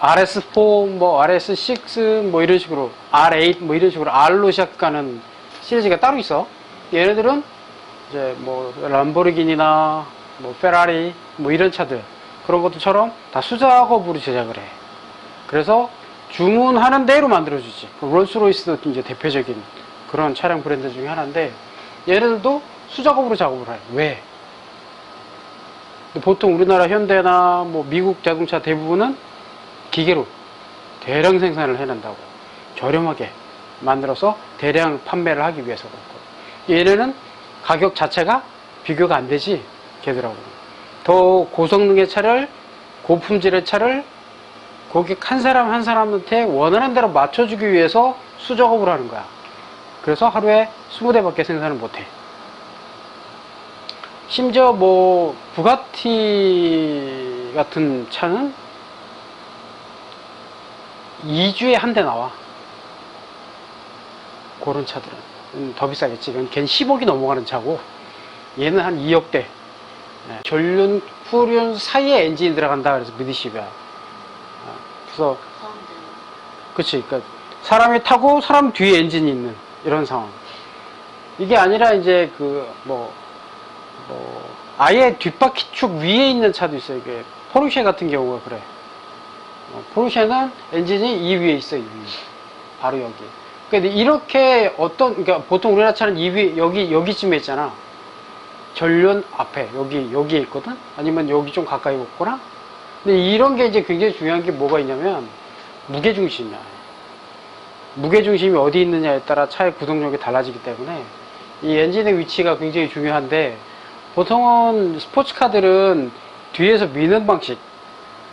RS4, 뭐 RS6, 뭐 이런 식으로 R8, 뭐 이런 식으로 R로 시작하는 시리즈가 따로 있어. 얘네들은 이제 뭐 람보르기니나 뭐 페라리 뭐 이런 차들 그런 것들처럼 다 수작업으로 제작을 해. 그래서 주문하는 대로 만들어주지. 그 롤스로이스도 이제 대표적인 그런 차량 브랜드 중에 하나인데 얘네들도 수작업으로 작업을 해. 왜? 보통 우리나라 현대나 뭐 미국 자동차 대부분은 기계로 대량 생산을 해낸다고 저렴하게 만들어서 대량 판매를 하기 위해서 그렇고 얘네는 가격 자체가 비교가 안 되지 걔들하고. 더 고성능의 차를 고품질의 차를 고객 한 사람 한 사람한테 원하는 대로 맞춰주기 위해서 수작업을 하는 거야. 그래서 하루에 20대밖에 생산을 못해. 심지어 뭐 부가티 같은 차는 2주에 한 대 나와. 그런 차들은. 음, 더 비싸겠지. 이건 걔는 10억이 넘어가는 차고, 얘는 한 2억대. 예, 전륜, 후륜 사이에 엔진이 들어간다. 그래서 미드십이야. 아, 그래서. 그치. 그러니까 사람이 타고 사람 뒤에 엔진이 있는 이런 상황. 이게 아니라 이제 그, 뭐, 뭐, 아예 뒷바퀴 축 위에 있는 차도 있어요. 이게 포르쉐 같은 경우가 그래. 어, 포르쉐는 엔진이 이 위에 있어요. 이 위에. 바로 여기. 근데 이렇게 어떤 그러니까 보통 우리나라 차는 이 위에 여기 여기쯤에 있잖아. 전륜 앞에 여기 여기에 있거든. 아니면 여기 좀 가까이 있거나. 근데 이런 게 이제 굉장히 중요한 게 뭐가 있냐면 무게 중심이야. 무게 중심이 어디 있느냐에 따라 차의 구동력이 달라지기 때문에 이 엔진의 위치가 굉장히 중요한데 보통은 스포츠카들은 뒤에서 미는 방식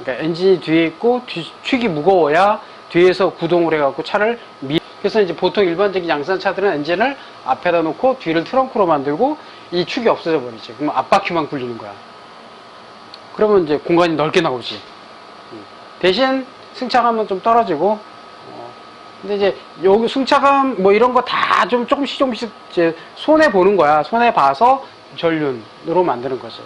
그러니까 엔진이 뒤에 있고 뒤- 축이 무거워야 뒤에서 구동을 해갖고 차를 미 그래서 이제 보통 일반적인 양산 차들은 엔진을 앞에다 놓고 뒤를 트렁크로 만들고 이 축이 없어져 버리지. 그럼 앞바퀴만 굴리는 거야. 그러면 이제 공간이 넓게 나오지. 음. 대신 승차감은 좀 떨어지고 어, 근데 이제 여기 승차감 뭐 이런 거 다 좀 조금씩 조금씩 이제 손해 보는 거야. 손해 봐서 전륜으로 만드는 거죠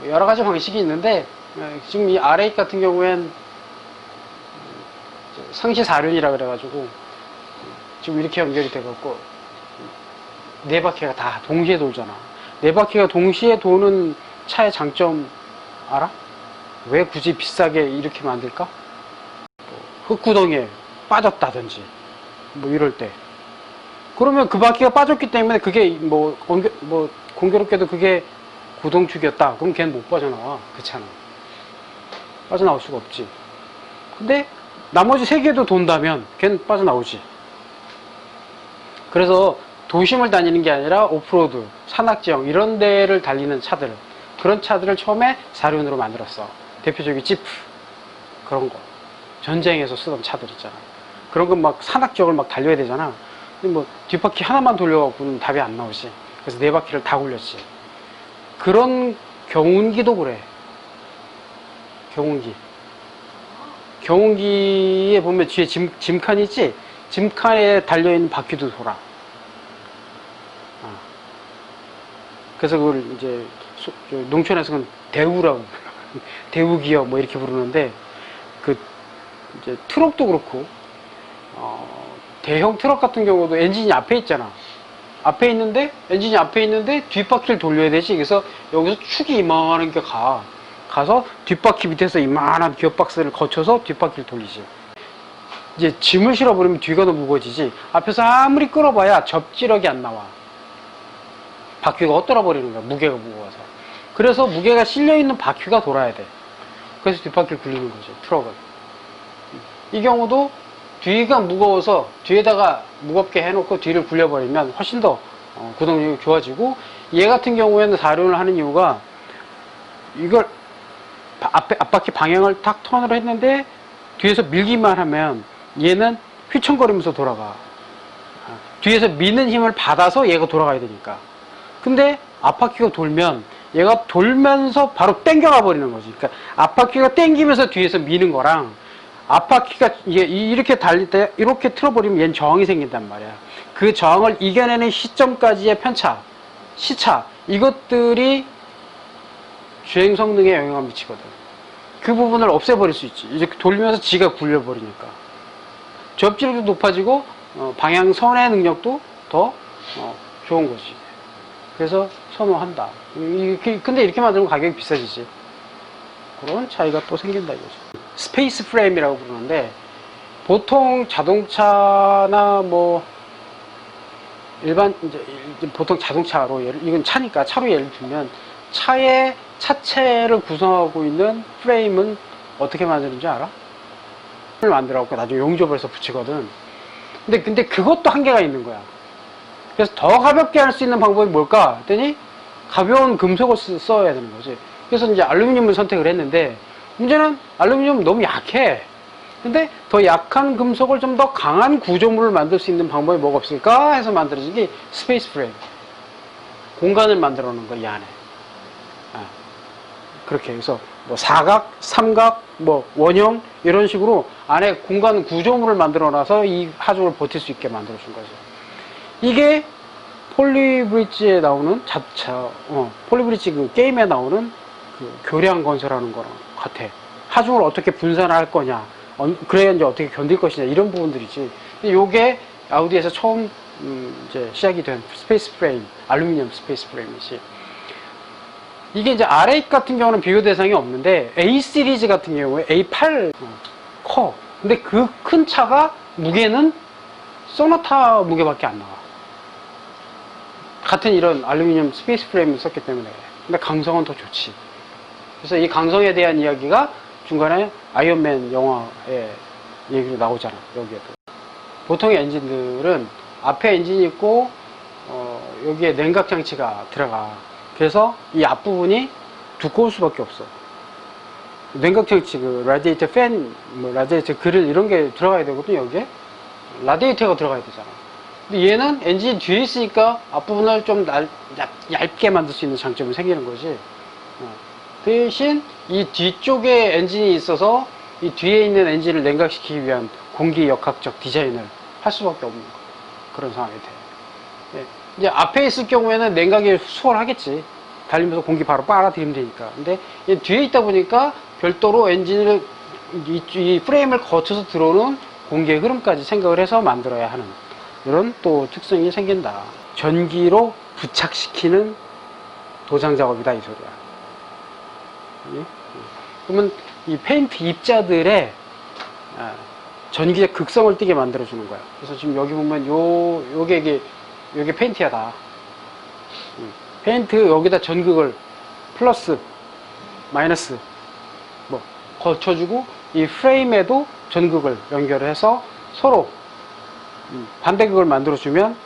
뭐 여러 가지 방식이 있는데 어, 지금 이 R8 같은 경우엔 상시 4륜이라 그래가지고 지금 이렇게 연결이 돼갖고 네 바퀴가 다 동시에 돌잖아. 네 바퀴가 동시에 도는 차의 장점 알아? 왜 굳이 비싸게 이렇게 만들까? 뭐 흙구덩이에 빠졌다든지 뭐 이럴 때 그러면 그 바퀴가 빠졌기 때문에 그게 뭐, 공교, 뭐 공교롭게도 그게 구동축이었다. 그럼 걔는 못 빠져나와 그 차는 빠져나올 수가 없지. 근데 나머지 세 개도 돈다면 걔는 빠져나오지. 그래서 도심을 다니는 게 아니라 오프로드, 산악지형 이런 데를 달리는 차들 그런 차들을 처음에 사륜으로 만들었어. 대표적인 지프 그런 거 전쟁에서 쓰던 차들 있잖아. 그런 건 막 산악지역을 막 달려야 되잖아. 근데 뭐 뒷바퀴 하나만 돌려갖고는 답이 안 나오지. 그래서 네 바퀴를 다 굴렸지. 그런 경운기도 그래. 경운기. 경운기에 보면 뒤에 짐, 짐칸이 있지? 짐칸에 달려있는 바퀴도 돌아. 어. 그래서 그걸 이제 농촌에서는 대우라고 대우기업 뭐 이렇게 부르는데 그 이제 트럭도 그렇고 어, 대형 트럭 같은 경우도 엔진이 앞에 있잖아. 앞에 있는데 엔진이 앞에 있는데 뒷바퀴를 돌려야 되지. 그래서 여기서 축이 이만한 게 가. 가서 뒷바퀴 밑에서 이만한 기어박스를 거쳐서 뒷바퀴를 돌리지. 이제 짐을 실어버리면 뒤가 너무 무거워지지. 앞에서 아무리 끌어봐야 접지력이 안 나와. 바퀴가 엇돌아 버리는 거야. 무게가 무거워서. 그래서 무게가 실려 있는 바퀴가 돌아야 돼. 그래서 뒷바퀴를 굴리는 거죠. 트럭은. 이 경우도 뒤가 무거워서 뒤에다가 무겁게 해놓고 뒤를 굴려버리면 훨씬 더 어, 구동력이 좋아지고 얘 같은 경우에는 사륜을 하는 이유가 이걸 바- 앞에 앞바퀴 방향을 탁 턴으로 했는데 뒤에서 밀기만 하면 얘는 휘청거리면서 돌아가. 아, 뒤에서 미는 힘을 받아서 얘가 돌아가야 되니까. 근데 앞바퀴가 돌면 얘가 돌면서 바로 땡겨가 버리는 거지. 그러니까 앞바퀴가 땡기면서 뒤에서 미는 거랑 앞바퀴가 이게 이렇게 달릴 때 이렇게 틀어버리면 얘는 저항이 생긴단 말이야. 그 저항을 이겨내는 시점까지의 편차, 시차 이것들이 주행 성능에 영향을 미치거든. 그 부분을 없애버릴 수 있지. 이제 돌리면서 지가 굴려버리니까. 접지력도 높아지고 어, 방향 선의 능력도 더 어, 좋은 거지. 그래서 선호한다. 이렇게, 근데 이렇게 만들면 가격이 비싸지지. 그런 차이가 또 생긴다 이거죠. 스페이스 프레임이라고 부르는데 보통 자동차나 뭐 일반 이제 보통 자동차로 예를 이건 차니까 차로 예를 들면 차의 차체를 구성하고 있는 프레임은 어떻게 만드는지 알아? 을 만들어갖고 나중에 용접을 해서 붙이거든. 근데 근데 그것도 한계가 있는 거야. 그래서 더 가볍게 할 수 있는 방법이 뭘까? 했더니 가벼운 금속을 쓰- 써야 되는 거지. 그래서 이제 알루미늄을 선택을 했는데 문제는 알루미늄 너무 약해. 근데 더 약한 금속을 좀 더 강한 구조물을 만들 수 있는 방법이 뭐가 없을까 해서 만들어진 게 스페이스 프레임. 공간을 만들어 놓은 거, 이 안에. 아, 그렇게 해서 뭐 사각, 삼각, 뭐 원형 이런 식으로 안에 공간 구조물을 만들어 놔서 이 하중을 버틸 수 있게 만들어 준 거죠. 이게 폴리브리지에 나오는 자차, 어, 폴리브리지 그 게임에 나오는 그 교량 건설하는 거랑 같아. 하중을 어떻게 분산할 거냐, 어, 그래야 이제 어떻게 견딜 것이냐 이런 부분들이지. 요게 아우디에서 처음 음, 이제 시작이 된 스페이스 프레임, 알루미늄 스페이스 프레임이지. 이게 이제 R8 같은 경우는 비교 대상이 없는데 A 시리즈 같은 경우에 A8 어, 커. 근데 그 큰 차가 무게는 소나타 무게밖에 안 나와. 같은 이런 알루미늄 스페이스 프레임을 썼기 때문에. 근데 강성은 더 좋지. 그래서 이 강성에 대한 이야기가 중간에 아이언맨 영화에 얘기로 나오잖아. 여기에도. 보통의 엔진들은 앞에 엔진이 있고 어, 여기에 냉각 장치가 들어가. 그래서 이 앞부분이 두꺼울 수밖에 없어. 냉각 장치, 그 라디에이터 팬, 뭐 라디에이터 그릴 이런 게 들어가야 되거든 여기에. 라디에이터가 들어가야 되잖아. 근데 얘는 엔진 뒤에 있으니까 앞부분을 좀 날, 얇, 얇게 만들 수 있는 장점이 생기는 거지. 어. 대신 이 뒤쪽에 엔진이 있어서 이 뒤에 있는 엔진을 냉각시키기 위한 공기 역학적 디자인을 할 수밖에 없는 거. 그런 상황이 돼. 예. 이제 앞에 있을 경우에는 냉각이 수월하겠지. 달리면서 공기 바로 빨아들이면 되니까. 근데 이 뒤에 있다 보니까 별도로 엔진을 이, 이 프레임을 거쳐서 들어오는 공기의 흐름까지 생각을 해서 만들어야 하는 이런 또 특성이 생긴다. 전기로 부착시키는 도장 작업이다 이 소리야. 예? 그러면 이 페인트 입자들의 아, 전기적 극성을 띠게 만들어 주는 거야. 그래서 지금 여기 보면 요, 요게, 이게, 요게 페인트야, 다. 음. 페인트 여기다 전극을 플러스, 마이너스, 뭐, 거쳐주고, 이 프레임에도 전극을 연결해서 서로 음, 반대극을 만들어주면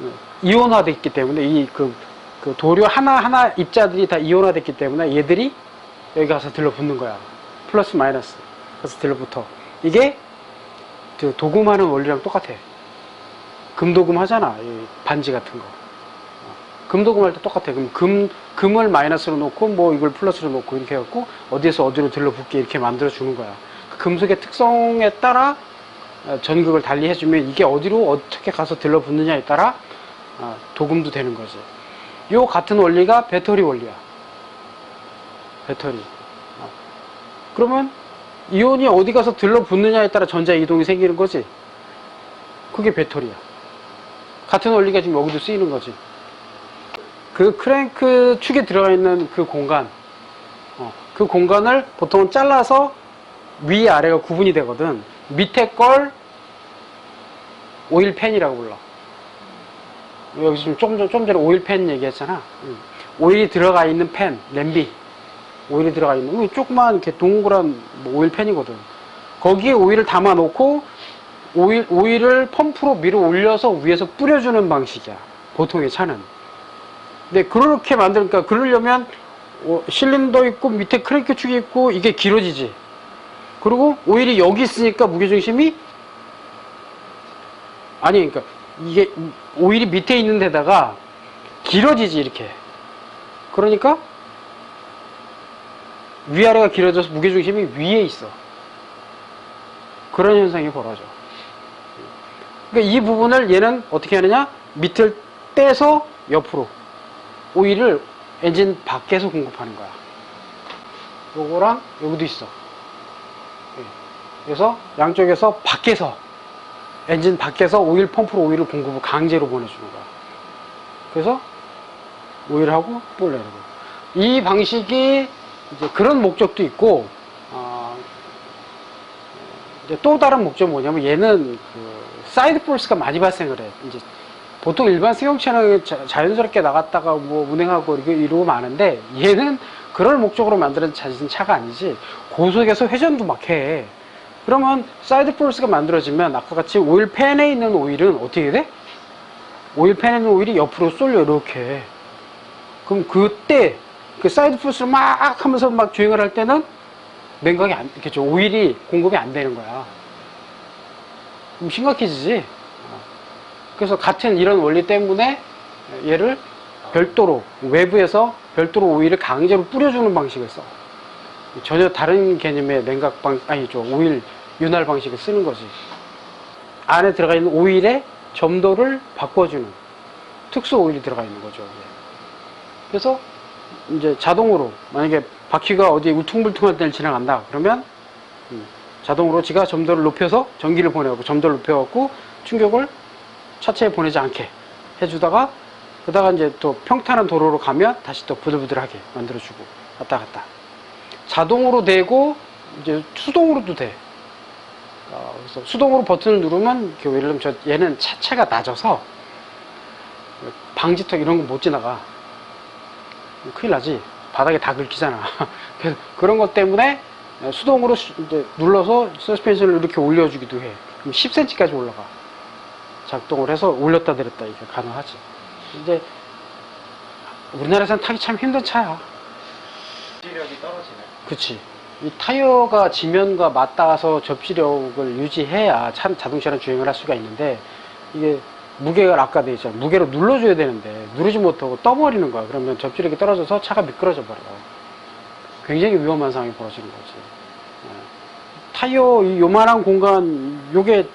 음, 이온화돼 있기 때문에 이 그, 그 도료 하나하나 입자들이 다 이온화됐기 때문에 얘들이 여기 가서 들러붙는 거야. 플러스 마이너스. 그래서 들러붙어. 이게 그 도금하는 원리랑 똑같아. 금도금 하잖아. 이 반지 같은 거. 어, 금도금 할 때 똑같아. 그럼 금, 금을 마이너스로 놓고 뭐 이걸 플러스로 놓고 이렇게 해갖고 어디에서 어디로 들러붙게 이렇게 만들어 주는 거야. 그 금속의 특성에 따라 어, 전극을 달리 해주면 이게 어디로 어떻게 가서 들러붙느냐에 따라 어, 도금도 되는 거지. 요 같은 원리가 배터리 원리야. 배터리. 어. 그러면 이온이 어디 가서 들러붙느냐에 따라 전자 이동이 생기는 거지. 그게 배터리야. 같은 원리가 지금 여기도 쓰이는 거지. 그 크랭크 축에 들어가 있는 그 공간, 어, 그 공간을 보통 잘라서 위 아래가 구분이 되거든. 밑에 걸 오일 팬이라고 불러. 여기 지금 좀, 전- 좀 전에 오일 팬 얘기했잖아. 음. 오일이 들어가 있는 팬, 냄비. 오일이 들어가 있는, 조그만 이렇게 동그란 뭐 오일 팬이거든. 거기에 오일을 담아 놓고 오일, 오일을 펌프로 밀어 올려서 위에서 뿌려주는 방식이야. 보통의 차는. 근데 그렇게 만들니까 그러려면 어, 실린더 있고 밑에 크랭크 축이 있고 이게 길어지지. 그리고 오일이 여기 있으니까 무게중심이 아니 그러니까 이게 오일이 밑에 있는 데다가 길어지지 이렇게. 그러니까 위아래가 길어져서 무게중심이 위에 있어. 그런 현상이 벌어져. 그러니까 이 부분을 얘는 어떻게 하느냐? 밑을 떼서 옆으로 오일을 엔진 밖에서 공급하는 거야. 요거랑 여기도 있어. 예. 그래서 양쪽에서 밖에서 엔진 밖에서 오일 펌프로 오일을 공급을 강제로 보내주는 거야. 그래서 오일하고 뿔 내는 거. 이 방식이 이제 그런 목적도 있고 어, 이제 또 다른 목적은 뭐냐면 얘는 그 사이드 폴스가 많이 발생을 해. 이제 보통 일반 승용차는 자- 자연스럽게 나갔다가 뭐 운행하고 이러고 마는데 얘는 그럴 목적으로 자진 차가 아니지 고속에서 회전도 막 해. 그러면 사이드 폴스가 만들어지면 아까 같이 오일 팬에 있는 오일은 어떻게 돼? 오일 팬에 있는 오일이 옆으로 쏠려 이렇게. 그럼 그때 그 사이드 폴스를 막 하면서 막 주행을 할 때는 냉각이 안, 이렇게 오일이 공급이 안 되는 거야. 그럼 심각해지지. 어. 그래서 같은 이런 원리 때문에 얘를 별도로 외부에서 별도로 오일을 강제로 뿌려주는 방식을 써. 전혀 다른 개념의 냉각 방 아니죠 오일 윤활 방식을 쓰는 거지. 안에 들어가 있는 오일의 점도를 바꿔주는 특수 오일이 들어가 있는 거죠. 그래서 이제 자동으로 만약에 바퀴가 어디 울퉁불퉁한 데를 지나간다 그러면 음, 자동으로 지가 점도를 높여서 전기를 보내고 점도를 높여갖고 충격을 차체에 보내지 않게 해주다가 그다가 이제 또 평탄한 도로로 가면 다시 또 부들부들하게 만들어주고 왔다 갔다 자동으로 되고 이제 수동으로도 돼. 어, 그래서 수동으로 버튼을 누르면 그 예를 들면 저 얘는 차체가 낮아서 방지턱 이런 거 못 지나가. 큰일 나지. 바닥에 다 긁히잖아. 그런 것 때문에 수동으로 수- 이제 눌러서 서스펜션을 이렇게 올려주기도 해. 그럼 10cm까지 올라가. 작동을 해서 올렸다 내렸다 이게 가능하지. 이제 우리나라에서는 타기 참 힘든 차야. 지력이 떨어지네. 그치. 이 타이어가 지면과 맞닿아서 접지력을 유지해야 참 자동차는 주행을 할 수가 있는데 이게 무게가 아까 돼 있잖아. 무게로 눌러줘야 되는데 누르지 못하고 떠버리는 거야. 그러면 접지력이 떨어져서 차가 미끄러져 버려. 굉장히 위험한 상황이 벌어지는 거지. 예. 타이어 이 요만한 공간 요게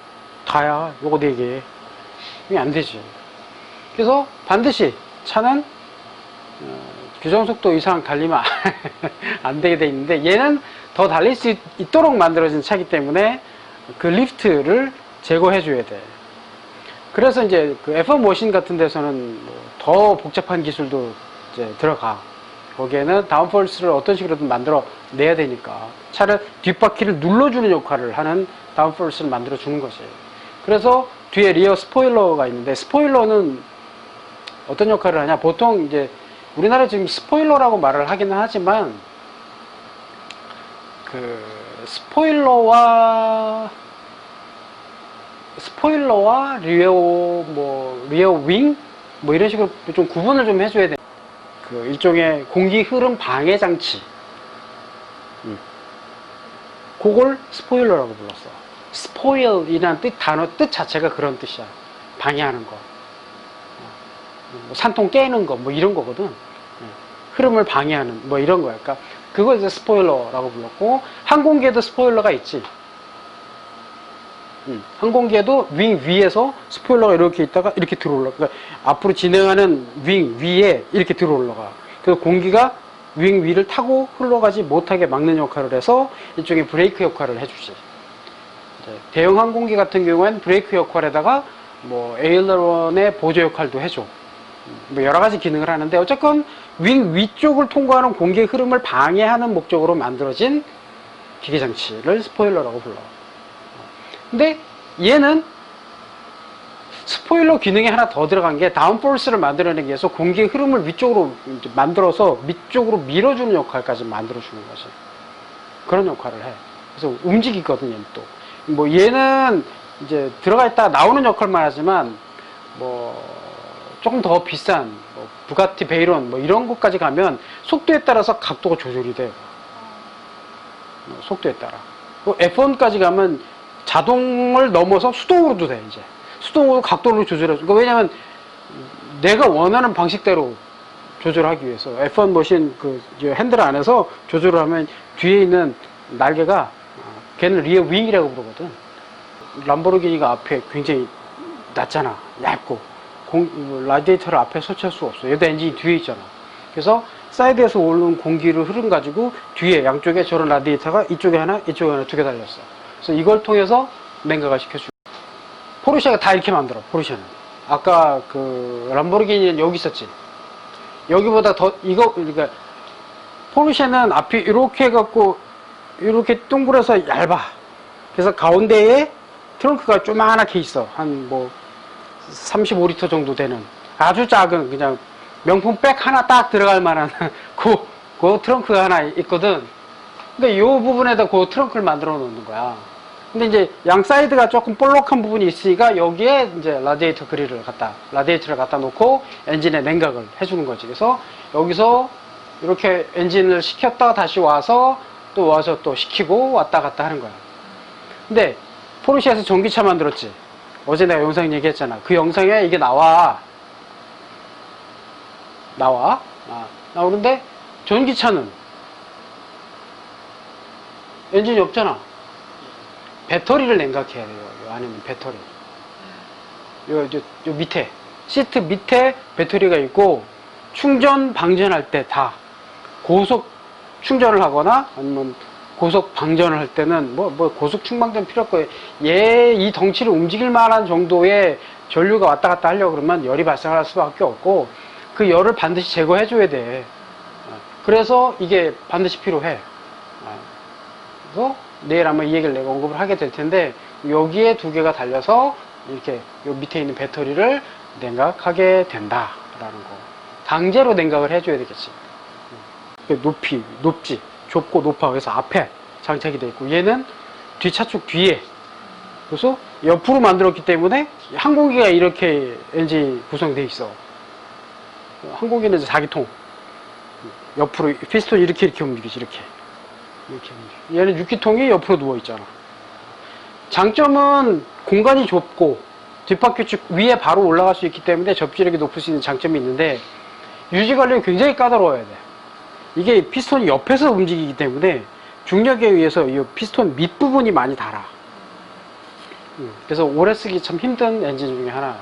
다야. 요거 네 개. 이게 안 되지. 그래서 반드시 차는 어, 규정 속도 이상 달리면 안 되게 돼 있는데 얘는 더 달릴 수 있, 있도록 만들어진 차기 때문에 그 리프트를 제거해 줘야 돼. 그래서 이제 그 F1 머신 같은 데서는 뭐 더 복잡한 기술도 이제 들어가. 거기에는 다운폴스를 어떤 식으로든 만들어 내야 되니까 차를 뒷바퀴를 눌러주는 역할을 하는 다운폴스를 만들어 주는 거지. 그래서 뒤에 리어 스포일러가 있는데 스포일러는 어떤 역할을 하냐? 보통 이제 우리나라 지금 스포일러라고 말을 하기는 하지만 그 스포일러와 스포일러와 리어 뭐 리어 윙 뭐 이런 식으로 좀 구분을 좀 해줘야 돼. 그 일종의 공기 흐름 방해 장치. 음. 그걸 스포일러라고 불렀어. 스포일이라는 뜻 단어 뜻 자체가 그런 뜻이야. 방해하는 거. 뭐 산통 깨는 거, 뭐 이런 거거든. 예. 흐름을 방해하는, 뭐 이런 거야. 그러니까 그걸 이제 스포일러라고 불렀고, 항공기에도 스포일러가 있지. 음, 항공기에도 윙 위에서 스포일러가 이렇게 있다가 이렇게 들어 올라. 그러니까 앞으로 진행하는 윙 위에 이렇게 들어 올라가. 그래서 공기가 윙 위를 타고 흘러가지 못하게 막는 역할을 해서 일종의 브레이크 역할을 해주지. 대형 항공기 같은 경우에는 브레이크 역할에다가 뭐 에일러런의 보조 역할도 해줘. 뭐 여러 가지 기능을 하는데 어쨌건 윙 위쪽을 통과하는 공기의 흐름을 방해하는 목적으로 만들어진 기계 장치를 스포일러라고 불러. 근데 얘는 스포일러 기능이 하나 더 들어간 게 다운폴스를 만들어내기 위해서 공기의 흐름을 위쪽으로 만들어서 밑쪽으로 밀어주는 역할까지 만들어주는 거지. 그런 역할을 해. 그래서 움직이거든, 얘는 또. 뭐 얘는 이제 들어가 있다 나오는 역할만 하지만 뭐 조금 더 비싼 뭐 부가티 베이론 뭐 이런 것까지 가면 속도에 따라서 각도가 조절이 돼. 어, 속도에 따라. F1까지 가면 자동을 넘어서 수동으로도 돼 이제. 수동으로 각도를 조절해. 그러니까 왜냐면 내가 원하는 방식대로 조절하기 위해서 F1 머신 그 핸들 안에서 조절을 하면 뒤에 있는 날개가 어, 걔는 리어 윙이라고 부르거든. 람보르기니가 앞에 굉장히 낮잖아. 얇고 공, 라디에이터를 앞에 설치할 수가 없어. 얘도 엔진이 뒤에 있잖아. 그래서 사이드에서 오는 공기를 흐름 가지고 뒤에 양쪽에 저런 라디에이터가 이쪽에 하나, 이쪽에 하나 두 개 달렸어. 그래서 이걸 통해서 냉각을 시켜주고. 포르쉐가 다 이렇게 만들어, 포르쉐는. 아까 그 람보르기니는 여기 있었지. 여기보다 더, 이거, 그러니까 포르쉐는 앞이 이렇게 해갖고 이렇게 둥그려서 얇아. 그래서 가운데에 트렁크가 조그만하게 있어. 한 뭐 35리터 정도 되는 아주 작은 그냥 명품 백 하나 딱 들어갈 만한 그, 그 트렁크가 하나 있거든. 근데 이 부분에다 그 트렁크를 만들어 놓는 거야. 근데 이제 양 사이드가 조금 볼록한 부분이 있으니까 여기에 이제 라디에이터 그릴을 갖다, 라디에이터를 갖다 놓고 엔진에 냉각을 해주는 거지. 그래서 여기서 이렇게 엔진을 시켰다가 다시 와서 또 와서 또 시키고 왔다 갔다 하는 거야. 근데 포르쉐에서 전기차 만들었지. 어제 내가 영상 얘기했잖아. 그 영상에 이게 나와. 나와. 아, 나오는데 전기차는 엔진이 없잖아. 배터리를 냉각해야 돼요. 요 안에는 배터리. 요, 요, 요 밑에. 시트 밑에 배터리가 있고 충전, 방전할 때 다 고속 충전을 하거나 아니면 고속 방전을 할 때는 뭐, 뭐 고속 충방전 필요 없고 얘 이 덩치를 움직일 만한 정도의 전류가 왔다 갔다 하려고 그러면 열이 발생할 수밖에 없고 그 열을 반드시 제거해 줘야 돼. 어, 그래서 이게 반드시 필요해. 어, 그래서 내일 아마 이 얘기를 내가 언급을 하게 될 텐데 여기에 두 개가 달려서 이렇게 요 밑에 있는 배터리를 냉각하게 된다라는 거. 강제로 냉각을 해줘야 되겠지. 그 높이, 높지. 좁고 높아. 그래서 앞에 장착이 되어 있고, 얘는 쪽 뒤에. 그래서 옆으로 만들었기 때문에 항공기가 이렇게 엔진 구성되어 있어. 항공기는 4기통. 옆으로, 피스톤 이렇게 이렇게 움직이지, 이렇게. 이렇게 움직여. 얘는 6기통이 옆으로 누워 있잖아. 장점은 공간이 좁고, 뒷바퀴 쭉 위에 바로 올라갈 수 있기 때문에 접지력이 높을 수 있는 장점이 있는데, 유지 관리가 굉장히 까다로워야 돼. 이게 피스톤이 옆에서 움직이기 때문에 중력에 의해서 이 피스톤 밑부분이 많이 달아. 음, 그래서 오래 쓰기 참 힘든 엔진 중에 하나.